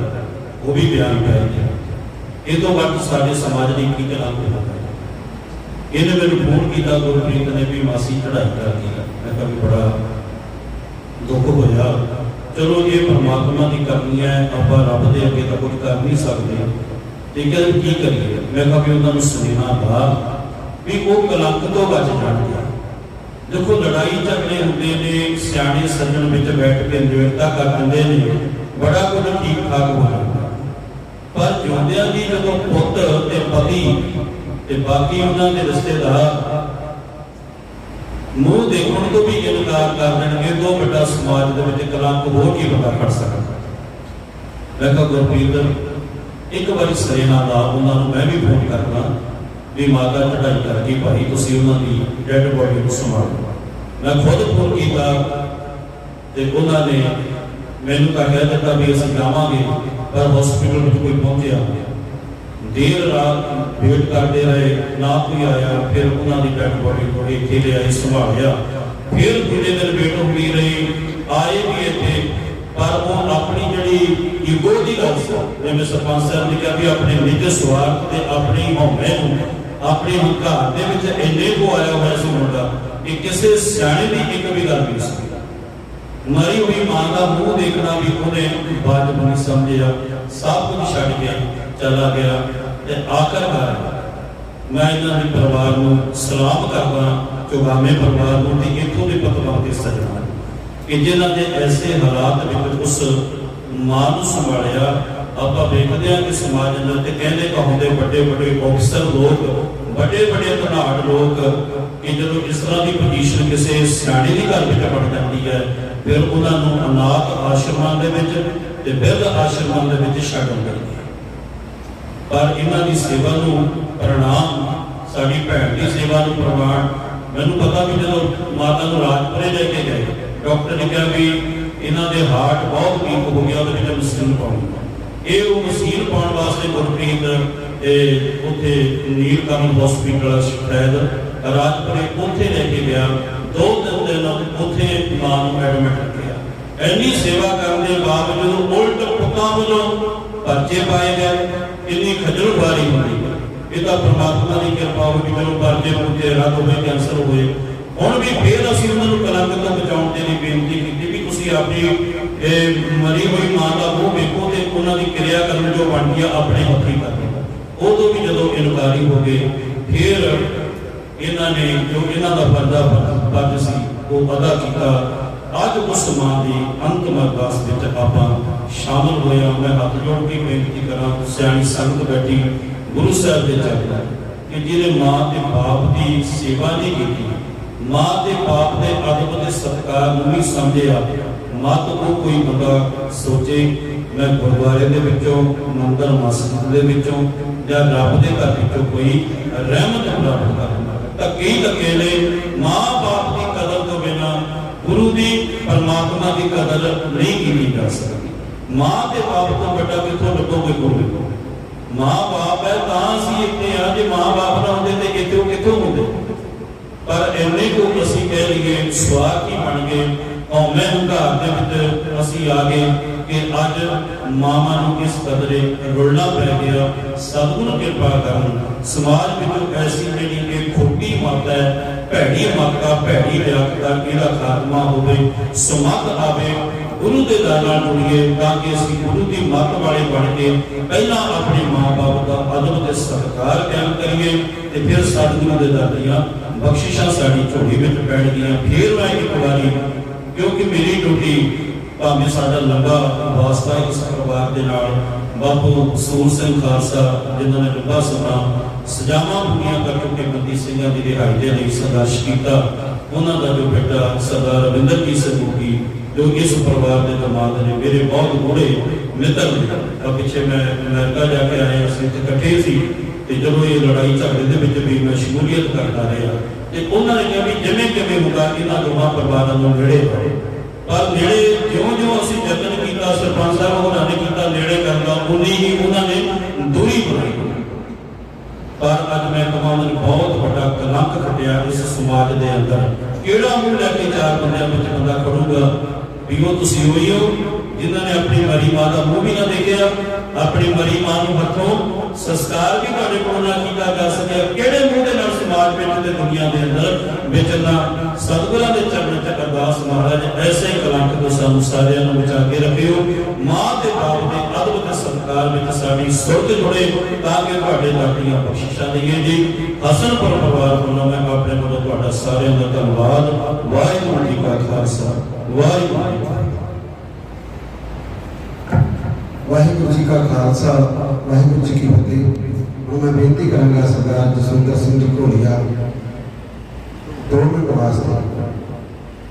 ਉਹ ਵੀ ਬਿਆਨ ਪਿਆ ਹੈ ਇਹ ਤੋਂ ਵੱਧ ਸਾਡੇ ਸਮਾਜ ਲਈ ਕੀ ਕਰਾਂ ਹੋਣਾ ਇਹਨੇ ਮੈਨੂੰ ਫੋਨ ਕੀਤਾ ਗੁਰਪ੍ਰੀਤ ਨੇ ਵੀ ਮਾਸੀ ਚੜਾਈ ਕਰ ਗਈ ਮੈਂ ਕਿਹਾ ਵੀ ਬੜਾ ਦੁੱਖ ਹੋਇਆ। ਚਲੋ ਇਹ ਪਰਮਾਤਮਾ ਦੀ ਕਰਨੀ ਹੈ, ਆਪਾਂ ਰੱਬ ਦੇ ਅੱਗੇ ਤਾਂ ਕੁਝ ਕਰ ਨਹੀਂ ਸਕਦੇ। ਤੇ ਕਹਿੰਦੇ ਕੀ ਕਰੀਏ? ਮੈਂ ਕਿਹਾ ਵੀ ਉਹਨਾਂ ਨੂੰ ਸੁਨੇਹਾ ਦਾ ਵੀ ਉਹ ਕਲੰਕ ਤੋਂ ਬਚ ਜਾਣਗੇ। ਦੇਖੋ, ਲੜਾਈ ਝਗੜੇ ਹੁੰਦੇ ਨੇ, ਸਿਆਣੇ ਸੱਜਣ ਵਿੱਚ ਬੈਠ ਕੇ ਨਿਵੇੜਤਾ ਕਰ ਦਿੰਦੇ ਨੇ, ਬੜਾ ਕੁਝ ਠੀਕ ਠਾਕ ਹੋ ਜਾਂਦਾ। ਪਰ ਜਿਉਂਦਿਆਂ ਦੀ ਜਦੋਂ ਪੁੱਤ ਤੇ ਪਤੀ ਤੇ ਬਾਕੀ ਉਹਨਾਂ ਦੇ ਰਿਸ਼ਤੇਦਾਰ ਮੂੰਹ ਦੇਖਣ ਤੋਂ ਵੀ ਇਨਕਾਰ ਕਰ ਦੇਣਗੇ ਤੋਂ ਵੱਡਾ ਸਮਾਜ ਦੇ ਵਿੱਚ ਕਲੰਕ ਹੋਰ ਕੀ ਪਤਾ ਕਰ ਸਕਦਾ। ਮੈਂ ਕਿਹਾ, ਗੁਰਪ੍ਰੀਤ, ਇੱਕ ਵਾਰੀ ਸਰੇਨਾ ਦਾ, ਉਹਨਾਂ ਨੂੰ ਮੈਂ ਵੀ ਫੋਨ ਕਰਨਾ ਵੀ ਮਾਤਾ ਚੜਾਈ ਕਰ ਭਾਈ, ਤੁਸੀਂ ਉਹਨਾਂ ਦੀ ਡੈੱਡ ਬੋਡੀ ਨੂੰ ਸੰਭਾਲੋ। ਮੈਂ ਖੁਦ ਫੋਨ ਕੀਤਾ ਤੇ ਉਹਨਾਂ ਨੇ ਮੈਨੂੰ ਤਾਂ ਕਹਿ ਦਿੱਤਾ ਵੀ ਅਸੀਂ ਜਾਵਾਂਗੇ, ਪਰ ਹਸਪੀਟਲ ਵਿੱਚ ਕੋਈ ਪਹੁੰਚਿਆ। ਦੇਰ ਰਾਤ ਵੇਟ ਕਰਦੇ ਰਹੇ, ਨਾ ਕੋਈ ਆਇਆ, ਫਿਰ ਉਹਨਾਂ ਦੀ ਡੈੱਡ ਬੋਡੀ ਨੂੰ ਇੱਥੇ ਲਿਆਏ ਸੰਭਾਲਿਆ। ਫਿਰ ਦੂਜੇ ਦਿਨ ਵੇਟ ਹੁੰਦੀ ਰਹੀ, ਆਏ ਵੀ ਇੱਥੇ, ਪਰ ਉਹ ਆਪਣੀ ਜਿਹੜੀ ਈਗੋ ਦੀ ਗੱਲ ਸੀ, ਜਿਵੇਂ ਸਰਪੰਚ ਸਾਹਿਬ ਨੇ ਕਿਹਾ ਵੀ ਆਪਣੇ ਨਿੱਜ ਸਵਾਰਥ ਤੇ ਆਪਣੀ ਹਉਮੈ ਨੂੰ, ਆਪਣੇ ਹੰਕਾਰ ਦੇ ਵਿੱਚ ਇੰਨੇ ਕੋ ਆਇਆ ਹੋਇਆ ਸੀ ਮੁੰਡਾ, ਕਿ ਕਿਸੇ ਸਿਆਣੇ ਦੀ ਇੱਕ ਵੀ ਗੱਲ ਨਹੀਂ ਸੀ। ਮਰੀ ਹੋਈ ਮਾਂ ਦਾ ਮੂੰਹ ਦੇਖਣਾ ਵੀ ਉਹਨੇ ਵਾਜਬ ਨਹੀਂ ਸਮਝਿਆ, ਸਭ ਕੁਝ ਛੱਡ ਕੇ ਚਲਾ ਗਿਆ। ਤੇ ਆਖਰਕਾਰ ਮੈਂ ਇਹਨਾਂ ਦੇ ਪਰਿਵਾਰ ਨੂੰ ਸਲਾਮ ਕਰਦਾ ਚੁਗਾਮੇ ਪਰਿਵਾਰ ਨੂੰ ਤੇ ਇੱਥੋਂ ਦੇ ਪਤਵਾ ਦੇ ਸਜਣਾ ਕਿ ਜਿਨ੍ਹਾਂ ਦੇ ਐਸੇ ਹਾਲਾਤ ਵਿੱਚ ਉਸ ਮਾਂ ਨੂੰ ਸੰਭਾਲਿਆ, ਆਪਾਂ ਵੇਖਦੇ ਹਾਂ ਕਿ ਸਮਾਜ ਅੰਦਰ ਕਹਿੰਦੇ ਕਹੁੰਦੇ ਵੱਡੇ ਵੱਡੇ ਅਫਸਰ ਲੋਕ, ਵੱਡੇ ਵੱਡੇ ਧਨਾੜ ਲੋਕ, ਕਿ ਜਦੋਂ ਇਸ ਤਰ੍ਹਾਂ ਦੀ ਪੋਜੀਸ਼ਨ ਕਿਸੇ ਸਿਆਣੇ ਦੀ ਘਰ ਵਿੱਚ ਬਣ ਜਾਂਦੀ ਹੈ, ਫਿਰ ਉਹਨਾਂ ਨੂੰ ਅਨਾਥ ਆਸ਼ਰਮਾਂ ਦੇ ਵਿੱਚ ਤੇ ਬਿਰਧ ਆਸ਼ਰਮਾਂ ਦੇ ਵਿੱਚ ਛੱਡ ਦਿੰਦੇ ਪਰ ਇਹਨਾਂ ਦੀ ਸੇਵਾ ਨੂੰ ਪ੍ਰਣਾਮ, ਸਾਡੀ ਭੈਣ ਦੀ ਸੇਵਾ ਨੂੰ ਪ੍ਰਮਾਣ। ਮੈਨੂੰ ਪਤਾ ਵੀ ਜਦੋਂ ਮਾਤਾ ਨੂੰ ਰਾਜਪੁਰੇ ਲੈ ਕੇ ਗਏ, ਡਾਕਟਰ ਨੇ ਕਿਹਾ ਵੀ ਇਹਨਾਂ ਦੇ ਹਾਰਟ ਬਹੁਤ ਵੀਕ ਹੋ ਗਿਆ, ਉਹਦੇ ਵਿੱਚ ਮਸ਼ੀਨ ਪਾਉਣੀ ਇਹ ਉਹ ਮਸ਼ੀਨ ਪਾਉਣ ਵਾਸਤੇ ਗੁਰਪ੍ਰੀਤ ਇਹ ਉੱਥੇ ਨੀਲਕਮਲ ਹਸਪੀਟਲ ਸ਼ਾਇਦ ਰਾਜਪੁਰੇ ਉੱਥੇ ਲੈ ਕੇ ਗਿਆ। ਦੋ ਦਿਨ ਦੇ ਨਾਲ ਉੱਥੇ ਮਾਂ ਨੂੰ ਐਡਮਿਟ ਰੱਖਿਆ ਇੰਨੀ ਸੇਵਾ ਕਰਨ ਦੇ ਬਾਵਜੂਦ ਉਲਟ ਪੁੱਤਾਂ ਵੱਲੋਂ ਪਰਚੇ ਪਾਏ ਗਏ ਇੰਨੀ ਖੱਜਲ ਖੁਆਰੀ ਹੁੰਦੀ। ਇਹ ਤਾਂ ਪ੍ਰਮਾਤਮਾ ਦੀ ਕਿਰਪਾ ਹੋਈ ਕਿ ਚਲੋ ਪਰਚੇ ਪੁੱਤੇ ਰੱਦ ਹੋਏ ਕੈਂਸਰ ਹੋਏ। ਹੁਣ ਵੀ ਫੇਰ ਅਸੀਂ ਉਹਨਾਂ ਨੂੰ ਕਲੰਕ ਤੋਂ ਬਚਾਉਣ ਦੇ ਲਈ ਬੇਨਤੀ ਕੀਤੀ ਵੀ ਤੁਸੀਂ ਆਪਣੀ, ਇਹ ਮਰੀ ਹੋਈ ਮਾਂ ਦਾ ਮੂੰਹ ਵੇਖੋ ਤੇ ਉਹਨਾਂ ਦੀ ਕਿਰਿਆ ਕਰਮ ਜੋ ਬਣਦੀ ਆ, ਆਪਣੇ ਹੱਥੀਂ ਕਰਨੀ। ਉਦੋਂ ਵੀ ਜਦੋਂ ਇਨਕਾਰੀ ਹੋ ਗਏ ਫਿਰ ਇਹਨਾਂ ਨੇ ਜੋ ਇਹਨਾਂ ਦਾ ਫਰਜ਼ਾ ਫਰਜ਼ ਸੀ, ਉਹ ਅਦਾ ਕੀਤਾ। ਅੱਜ ਉਸ ਮਾਂ ਦੀ ਅੰਤਮ ਅਰਦਾਸ ਵਿੱਚ ਆਪਾਂ ਸ਼ਾਮਲ ਹੋਇਆ। ਮੈਂ ਹੱਥ ਜੋੜ ਕੇ ਬੇਨਤੀ ਕਰਾਂ, ਸਿਆਣੀ ਸੰਗਤ ਬੈਠੀ ਗੁਰੂ ਸਾਹਿਬ ਦੇ ਚਰਨਾਂ ਕਿ ਜਿਹਨੇ ਮਾਂ ਤੇ ਬਾਪ ਦੀ ਸੇਵਾ ਨਹੀਂ ਕੀਤੀ, ਮਾਂ ਤੇ ਬਾਪ ਦੇ ਅਦਬ ਤੇ ਸਤਿਕਾਰ ਨੂੰ ਨਹੀਂ ਸਮਝਿਆ। ਮਤ ਉਹ ਕੋਈ ਬੰਦਾ ਸੋਚੇ, ਮੈਂ ਗੁਰਦੁਆਰੇ ਦੇ ਵਿੱਚੋਂ, ਮੰਦਰ ਮਸਜਿਦ ਦੇ ਵਿੱਚੋਂ ਜਾਂ ਰੱਬ ਦੇ ਘਰ ਵਿੱਚੋਂ ਕੋਈ ਰਹਿਮਤ ਪ੍ਰਾਪਤ ਕਰਨਾ ਧੱਕੇ ਹੀ ਧੱਕੇ ਨੇ ਮਾਂ-ਬਾਪ ਦੀ ਕਦਰ ਤੋਂ ਬਿਨਾ ਗੁਰੂ ਦੀ ਪਰਮਾਤਮਾ ਦੀ ਕਦਰ ਨਹੀਂ ਕੀਤੀ ਜਾ ਸਕਦੀ। ਮਾਂ ਤੇ ਬਾਪ ਤੋਂ ਵੱਡਾ ਕਿੱਥੋਂ ਲੱਗੋਗੇ ਕੋਈ ਮਾਂ-ਬਾਪ ਹੈ ਤਾਂ ਅਸੀਂ ਇੱਥੇ ਆ ਜੇ ਮਾਂ-ਬਾਪ ਨਾ ਹੁੰਦੇ ਤੇ ਇੱਥੇ ਉਹ ਕਿੱਥੋਂ ਹੁੰਦੇ? ਪਰ ਇੰਨੇ ਕੋ ਅਸੀਂ ਕਹਿ ਲਈਏ ਸਵਾਰਥੀ ਬਣ ਗਏ? ਹਉਮੈ ਹੰਕਾਰ ਦੇ ਵਿੱਚ ਅਸੀਂ ਆ ਗਏ ਕਿ ਅੱਜ ਮਾਮਾ ਨੂੰ ਕਿਸ ਕਦਰੇ ਰੁਲਣਾ ਪੈ ਗਿਆ, ਸਤਿਗੁਰੂ ਕਿਰਪਾ ਕਰਨ। ਸਮਾਜ ਵਿੱਚ ਐਸੀ ਜਿਹੜੀ ਕਿ ਖੋਟੀ ਮੱਤ ਹੈ, ਭੈੜੀ ਮੱਤ ਭੈੜੀ ਵਿਅਕਤ ਦਾ ਖਾਤਮਾ ਹੋਵੇ, ਸੁਮਤ ਆਵੇ ਗੁਰੂ ਦੇ ਦਰ ਨਾਲ ਜੁੜੀਏ ਤਾਂ ਕਿ ਅਸੀਂ ਗੁਰੂ ਦੀ ਮੱਤ ਵਾਲੇ ਬਣ ਕੇ ਪਹਿਲਾਂ ਆਪਣੇ ਮਾਂ-ਬਾਪ ਦਾ ਅਦਬ ਤੇ ਸਤਿਕਾਰ ਕਾਇਮ ਕਰੀਏ ਤੇ ਫਿਰ ਸਤਿਗੁਰੂ ਦੇ ਦਰ ਦੀਆਂ ਬਖਸ਼ਿਸ਼ਾਂ ਸਾਡੀ ਝੋਲੀ ਵਿੱਚ ਪੈਣ ਗਈਆਂ ਫਿਰ ਮੈਂ ਕਿਉਂਕਿ ਮੇਰੀ ਡਿਊਟੀ ਭਾਵੇਂ ਸਾਡਾ ਲੰਬਾ ਵਾਸਤਾ ਇਸ ਪਰਿਵਾਰ ਦੇ ਨਾਲ, ਬਾਪੂ ਸੂਰ ਸਿੰਘ ਖਾਲਸਾ, ਜਿਨ੍ਹਾਂ ਨੇ ਲੰਬਾ ਸਮਾਂ ਸਜ਼ਾਵਾਂ ਪੂਰੀਆਂ ਕਰ ਚੁੱਕੇ ਬੰਦੀ ਸਿੰਘਾਂ ਦੀ ਰਿਹਾਈ ਦੇ ਲਈ ਸੰਘਰਸ਼ ਕੀਤਾ, ਉਹਨਾਂ ਦਾ ਜੋ ਬੇਟਾ ਸਰਦਾਰ ਰਵਿੰਦਰਜੀਤ ਸਿੰਘ ਮੁਖੀ ਜੋ ਇਸ ਪਰਿਵਾਰ ਦੇ ਦਮਾਦ ਨੇ ਮੇਰੇ ਬਹੁਤ ਗੂੜੇ ਮਿੱਤਰ ਨੇ। ਆ ਪਿੱਛੇ ਮੈਂ ਅਮਰੀਕਾ ਜਾ ਕੇ ਆਇਆ, ਅਸੀਂ ਇਕੱਠੇ ਸੀ ਤੇ ਜਦੋਂ ਇਹ ਲੜਾਈ ਝਗੜੇ ਦੇ ਵਿੱਚ ਵੀ ਮੈਂ ਸ਼ਮੂਲੀਅਤ ਕਰਦਾ ਰਿਹਾ, ਤੇ ਉਹਨਾਂ ਨੇ ਕਿਹਾ ਵੀ ਜਿਵੇਂ ਕਿਵੇਂ ਹੋਗਾ ਇਹਨਾਂ ਦੋਹਾਂ ਪਰਿਵਾਰਾਂ ਨੂੰ ਨੇੜੇ ਕਰੋ। ਪਰ ਨੇੜੇ ਜਿਉਂ-ਜਿਉਂ ਅਸੀਂ ਯਤਨ ਕੀਤਾ, ਸਰਪੰਚ ਸਾਹਿਬ ਹੋਰਾਂ ਨੇ ਕੀਤਾ ਨੇੜੇ ਕਰਨ ਉਨੀ ਹੀ ਉਹਨਾਂ ਨੇ ਦੂਰੀ ਬਣਾਈ। ਪਰ ਅੱਜ ਮੈਂ ਕਹਾਂ ਬਹੁਤ ਵੱਡਾ ਕਲੰਕ ਖਟਿਆ ਇਸ ਸਮਾਜ ਦੇ ਅੰਦਰ। ਕਿਹੜਾ ਮੂੰਹ ਲੈ ਕੇ ਚਾਰ ਬੰਦਿਆਂ ਵਿੱਚ ਬੰਦਾ ਖੜੂਗਾ? ਵੀ ਉਹ ਤੁਸੀਂ ਹੋਈ ਹੋ ਜਿਨ੍ਹਾਂ ਨੇ ਆਪਣੀ ਮਰੀ ਮਾਂ ਦਾ ਮੂੰਹ ਵੀ ਨਾ ਦੇਖਿਆ, ਆਪਣੀ ਮਰੀ ਮਾਂ ਨੂੰ ਹੱਥੋਂ ਸੰਸਕਾਰ ਵੀ ਤੁਹਾਡੇ ਕੋਲ ਨਾ ਕੀਤਾ ਜਾ ਸਕਿਆ। ਕਿਹੜੇ ਮੂੰਹ ਦੇ ਨਾਲ ਸਮਾਜ ਵਿੱਚ ਤੇ ਦੁਨੀਆ ਦੇ ਅੰਦਰ ਵਿਚਰਨਾ? ਸਤਿਗੁਰਾਂ ਦੇ ਚਰਨ ਚ ਅਰਦਾਸ ਮਹਾਰਾਜ, ਐਸੇ ਕਲੰਕ ਤੋਂ ਸਾਨੂੰ ਸਾਰਿਆਂ ਨੂੰ ਬਚਾ ਕੇ ਰੱਖਿਓ। ਮਾਂ ਤੇ ਬਾਪ ਦੇ ਅਦਬ ਤੇ ਸਤਿਕਾਰ ਵਿੱਚ ਸਾਡੀ ਸੁਰਤ ਜੁੜੇ, ਤਾਂ ਕਿ ਤੁਹਾਡੇ ਦਾਤੀਆਂ ਬਖਸ਼ਿਸ਼ਾਂ ਦੇਈਏ ਜੀ। ਹਸਨਪੁਰ ਪਰਿਵਾਰ ਵੱਲੋਂ ਮੈਂ ਆਪਣੇ ਵੱਲੋਂ ਤੁਹਾਡਾ ਸਾਰਿਆਂ ਦਾ ਧੰਨਵਾਦ। ਵਾਹਿਗੁਰੂ ਜੀ ਕਾ ਖਾਲਸਾ। ਵਾਹਿਗੁਰੂ ਜੀ ਕੀ ਫਤਿਹ ਵਾਹਿਗੁਰੂ ਜੀ ਕਾ ਖਾਲਸਾ ਵਾਹਿਗੁਰੂ ਜੀ ਕੀ ਫਤਿਹ ਹੁਣ ਮੈਂ ਬੇਨਤੀ ਕਰਾਂਗਾ ਸਰਦਾਰ ਜਸਵਿੰਦਰ ਸਿੰਘ ਜੀ ਘੋੜੀਆ ਦੋ ਮਿੰਟ ਵਾਸਤੇ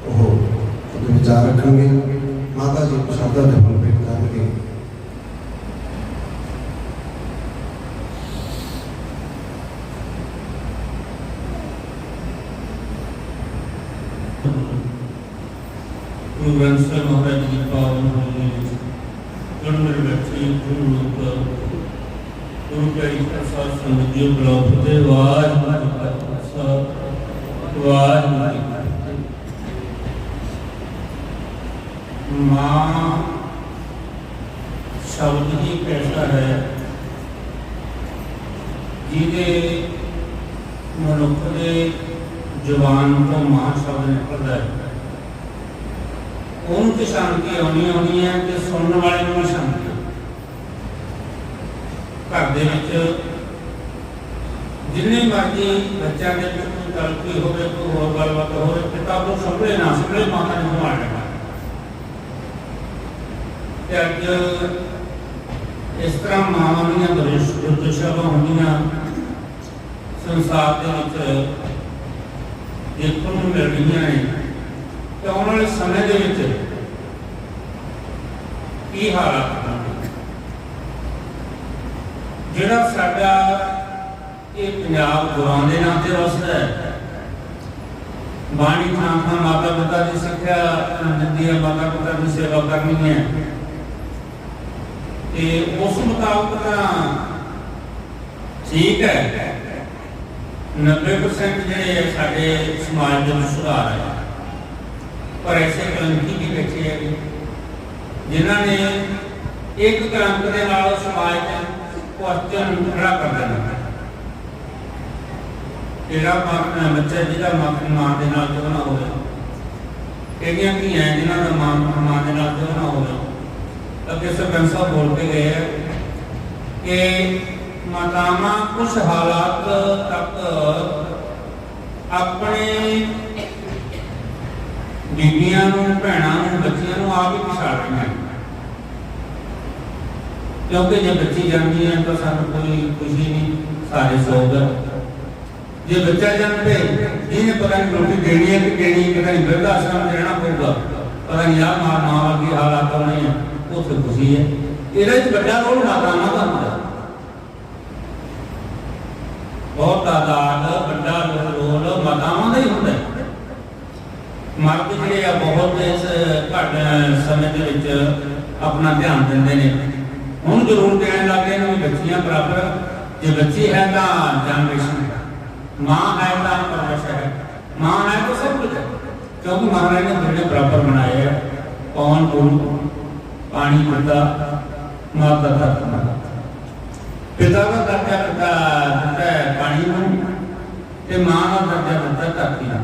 ਉਹ ਆਪਣੇ ਵਿਚਾਰ ਰੱਖਣਗੇ ਮਾਤਾ ਜੀ ਸ਼ਬਦਾਂ ਦੇ ਫਲ ਭੇਟ ਕਰਨਗੇ ਗੁਰੂ ਗ੍ਰੰਥ ਸਾਹਿਬ ਮਹਾਰਾਜ ਜੀ ਪਾਵਨ ਹੋਏ ਗੁਰਮਤਿ ਬੈਠੀ ਗੁਰੂ ਰੂਪ ਗੁਰੂ ਪਿਆਰੀ ਪ੍ਰਸਾਦ ਸੰਗਤ ਜੀ ਬਲਾਉ ਫਤੇ ਵਾਜ ਮਾਜ ਖਾਲਸਾ ਵਾਜ ਮਾਜ ਮਾਂ ਸ਼ਬਦ ਹੀ ਕੈਸਾ ਹੈ ਜਿਹਦੇ ਮਨੁੱਖ ਦੇ ਜ਼ੁਬਾਨ ਤੋਂ ਮਾਂ ਸ਼ਬਦ ਨਿਕਲਦਾ ਹੈ ਉਹਨੂੰ ਤੇ ਸ਼ਾਂਤੀ ਆਉਣੀ ਆਉਣੀ ਹੈ ਤੇ ਸੁਣਨ ਵਾਲੇ ਨੂੰ ਸ਼ਾਂਤੀ ਘਰ ਦੇ ਵਿੱਚ ਜਿੰਨੇ ਮਰਜ਼ੀ ਬੱਚਿਆਂ ਦੇ ਕੋਈ ਗਲਤੀ ਹੋਵੇ, ਕੋਈ ਹੋਰ ਗੱਲਬਾਤ ਹੋਵੇ, ਪਿਤਾ ਨੂੰ ਸੰਭਲੇ ਨਾ ਸੰਭਲੇ, ਮਾਤਾ ਨੂੰ ਸੰਭਾਲ ਤੇ ਅੱਜ ਇਸ ਤਰ੍ਹਾਂ ਮਾਵਾਂ ਦੀਆਂ ਦਰਿਸ਼, ਦੁਰਦਸ਼ਾਵਾਂ ਹੁੰਦੀਆਂ, ਸੰਸਾਰ ਦੇ ਵਿੱਚ ਦੇਖਣ ਨੂੰ ਮਿਲ ਰਹੀਆਂ ਨੇ। ਤੇ ਆਉਣ ਵਾਲੇ ਸਮੇਂ ਦੇ ਵਿੱਚ ਕੀ ਹਾਲਾਤ ਹੋਣਗੇ ਜਿਹੜਾ ਸਾਡਾ ਇਹ ਪੰਜਾਬ ਗੁਰਾਂ ਦੇ ਨਾਂ ਤੇ ਵਸਦਾ ਹੈ। ਬਾਣੀ ਥਾਂ ਮਾਤਾ ਪਿਤਾ ਦੀ ਸਿੱਖਿਆ ਦਿੰਦੀ ਮਾਤਾ ਪਿਤਾ ਦੀ ਸੇਵਾ ਕਰਨੀ ਹੈ। ਤੇ ਉਸ ਮੁਤਾਬਕ ਤਾਂ ਠੀਕ ਹੈ। 90% ਜਿਹੜੇ ਸਾਡੇ ਸਮਾਜ ਦੇ ਵਿੱਚ ਸੁਧਾਰ ਹੈ। ਪਰ ਐਸੇ ਕਲੰਕੀ ਵੀ ਬੈਠੇ ਹੈ ਜਿਨ੍ਹਾਂ ਨੇ ਇੱਕ ਕਲੰਕ ਦੇ ਨਾਲ ਸਮਾਜ ਦਾ ਕੁਐਸਚਨ ਖੜਾ ਕਰ ਦੇਣਾ। ਜਿਹੜਾ ਮਾਂ ਬੱਚਾ ਜਿਹਦਾ ਮਾਂ ਮਾਂ ਦੇ ਨਾਲ ਜੋ ਨਾ ਹੋਵੇ, ਕਿਹੜੀਆਂ ਕੀ ਹੈ ਜਿਨ੍ਹਾਂ ਦਾ ਮਾਂ ਮਾਂ ਦੇ ਨਾਲ ਜੋ ਹੋਵੇ ਅੱਗੇ ਸਰਪੰਚ ਸਾਹਿਬ ਬੋਲ ਕੇ ਗਏ ਹੈ ਕਿ ਮਾਤਾਵਾਂ ਕੁਝ ਹਾਲਾਤ ਤੱਕ ਆਪਣੇ ਬੀਬੀਆਂ ਨੂੰ, ਭੈਣਾਂ ਨੂੰ, ਬੱਚਿਆਂ ਨੂੰ ਆਪ ਹੀ ਪਛਾੜ ਰਹੀਆਂ ਕਿਉਂਕਿ ਜੇ ਬੱਚੀ ਜਾਂਦੀ ਹੈ ਤਾਂ ਸਾਨੂੰ ਕੋਈ ਖੁਸ਼ੀ ਨਹੀਂ ਸਾਰੇ ਸੋਗ ਜੇ ਬੱਚਾ ਜਨਮੇ ਜਿਹਨੇ ਪਤਾ ਨਹੀਂ ਰੋਟੀ ਦੇਣੀ ਹੈ ਕਿ ਦੇਣੀ ਪਤਾ ਨਹੀਂ ਬਿਰਧ ਆਸ਼ਰਮ ਰਹਿਣਾ ਪਊਗਾ। ਪਤਾ ਨਹੀਂ ਆ ਮਾਂ ਮਾਂ ਵਰਗੀ ਹਾਲਾਤ ਹੋਣੀ ਹੈ ਉੱਥੇ ਖੁਸ਼ੀ ਹੈ। ਇਹਦੇ ਵਿੱਚ ਵੱਡਾ ਰੋਲ ਮਾਤਾ ਦਾ ਹੁੰਦਾ ਬਹੁਤ ਤਾਦਾਦ ਵੱਡਾ ਰੋਲ, ਮਾਤਾਵਾਂ ਦਾ ਹੀ ਹੁੰਦਾ। ਮਰਦ ਜਿਹੜੇ ਆ ਬਹੁਤ ਇਸ ਘੱਟ ਸਮੇਂ ਦੇ ਵਿੱਚ ਆਪਣਾ ਧਿਆਨ ਦਿੰਦੇ ਨੇ। ਹੁਣ ਜ਼ਰੂਰ ਕਹਿਣ ਲੱਗੇ ਨੇ ਵੀ ਬੱਚੀਆਂ ਬਰਾਬਰ, ਜੇ ਬੱਚੀ ਹੈ ਤਾਂ ਜਨਰੇਸ਼ਨ ਹੈ ਮਾਂ ਹੈ ਤਾਂ ਪਰਵਸ਼ ਹੈ। ਮਾਂ ਹੈ ਤਾਂ ਸਭ ਕੁਝ ਹੈ। ਕਿਉਂਕਿ ਮਹਾਰਾਜ ਨੇ ਜਿਹੜੇ ਬਰਾਬਰ ਬਣਾਏ ਆ ਪੌਣ ਬੂੰਦ ਪਾਣੀ ਦਿੱਤਾ ਮਾਤਾ ਦਾ ਧਰਮ ਪਿਤਾ ਦਾ ਦਰਜਾ ਦਿੱਤਾ ਦਿੱਤਾ ਪਾਣੀ ਨੂੰ, ਤੇ ਮਾਂ ਦਾ ਦਰਜਾ ਦਿੱਤਾ ਧਰਤੀ ਨੂੰ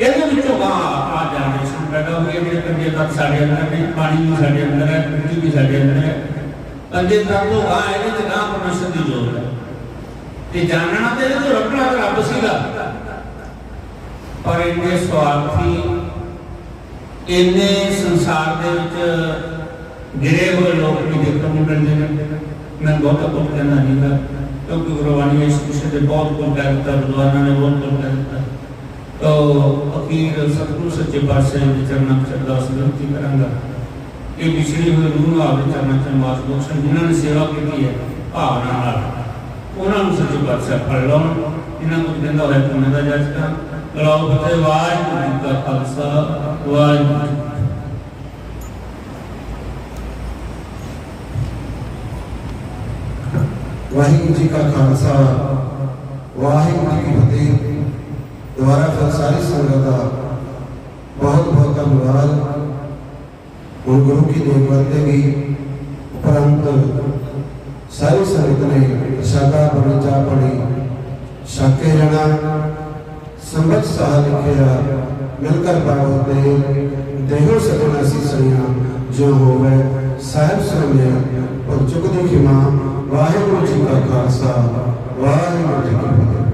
ਇਹਦੇ ਵਿੱਚੋਂ ਆ ਆ ਜਨਰੇਸ਼ਨ ਪੈਦਾ ਹੋਈ ਹੈ ਜਿਹੜੇ ਪੰਜੇ ਤੱਕ ਸਾਡੇ ਅੰਦਰ ਨੇ, ਪਾਣੀ ਵੀ ਸਾਡੇ ਅੰਦਰ ਹੈ, ਮਿੱਟੀ ਵੀ ਸਾਡੇ ਅੰਦਰ ਹੈ। ਪੰਜੇ ਤੱਕ ਤੋਂ ਆ ਇਹਦੇ ਚ ਨਾ ਪਰਮੇਸ਼ਰ ਦੀ ਜੋਤ ਹੈ। ਤੇ ਜਾਣਨਾ ਤੇ ਇਹਦੇ ਤੋਂ ਰੱਖਣਾ ਤਾਂ ਰੱਬ ਸੀਗਾ। ਪਰ ਇੰਨੇ ਸਵਾਰਥੀ ਇੰਨੇ ਸੰਸਾਰ ਦੇ ਵਿੱਚ ਗਿਰੇ ਹੋਏ ਲੋਕ ਵੀ ਦੇਖਣ ਨੂੰ ਮਿਲਦੇ ਨੇ। ਮੈਂ ਬਹੁਤ ਕੁਝ ਕਹਿਣਾ ਨਹੀਂ ਕਿਉਂਕਿ ਗੁਰਬਾਣੀ ਵਿੱਚ ਕਿਸੇ ਤੇ ਬਹੁਤ ਕੁਝ ਕਹਿ ਦਿੱਤਾ, ਵਿਦਵਾਨਾਂ ਨੇ ਬਹੁਤ ਕੁਝ ਕਹਿ ਦਿੱਤਾ ਸਤਿਗੁਰੂ ਸੱਚੇ ਪਾਤਸ਼ਾਹ ਦੇ ਚਰਨਾਂ ਵਿੱਚ ਅਰਦਾਸ ਬੇਨਤੀ ਕਰਾਂਗਾ ਕਿ ਵਿਛੜੀ ਹੋਈ ਰੂਹ ਨੂੰ ਆਪਦੇ ਚਰਨਾਂ ਚ ਮਾਸ ਬਖਸ਼ਣ ਜਿਨ੍ਹਾਂ ਨੇ ਸੇਵਾ ਕੀਤੀ ਹੈ ਭਾਵਨਾ ਨਾਲ। ਉਹਨਾਂ ਨੂੰ ਸੱਚੇ ਪਾਤਸ਼ਾਹ ਫੜ ਲਾਉਣ ਇਹਨਾਂ ਨੂੰ ਦਿੰਦਾ ਹੋਇਆ ਪੁੰਨ ਦਾ ਜੱਜ ਕਰ। ਕਲਾਉ ਵਾਹਿਗੁਰੂ ਜੀ ਕਾ ਖਾਲਸਾ, ਵਾਹਿਗੁਰੂ ਵਾਹਿਗੁਰੂ ਜੀ ਕਾ ਖਾਲਸਾ, ਵਾਹਿਗੁਰੂ ਜੀ ਕੀ ਫਤਿਹ। ਦੁਬਾਰਾ ਫਿਰ ਸਾਰੀ ਸੰਗਤ ਦਾ ਬਹੁਤ ਬਹੁਤ ਧੰਨਵਾਦ ਹੁਣ ਗੁਰੂ ਕੀ ਦੇਖ ਵਰਤੇਗੀ ਉਪਰੰਤ ਸਾਰੀ ਸੰਗਤ ਨੇ ਪ੍ਰਸ਼ਾਦਾ ਪੜੀ ਚਾਹ ਪੜੀ ਛਕੇ ਜਾਣਾ ਸੰਬਤ ਸਾਹ ਲਿਖਿਆ ਮਿਲ ਕਰ ਪਾਵੋ ਤੇ ਦੇਹੋ ਸਗਨ ਅਸੀਂ ਸਈਆਂ ਜੋ ਹੋਵੇ ਸਾਹਿਬ ਸੁਣਿਆ ਔਰ ਚੁੱਕ ਦੀ ਖਿਮਾ ਵਾਹਿਗੁਰੂ ਜੀ ਕਾ ਖਾਲਸਾ ਵਾਹਿਗੁਰੂ ਜੀ ਕੀ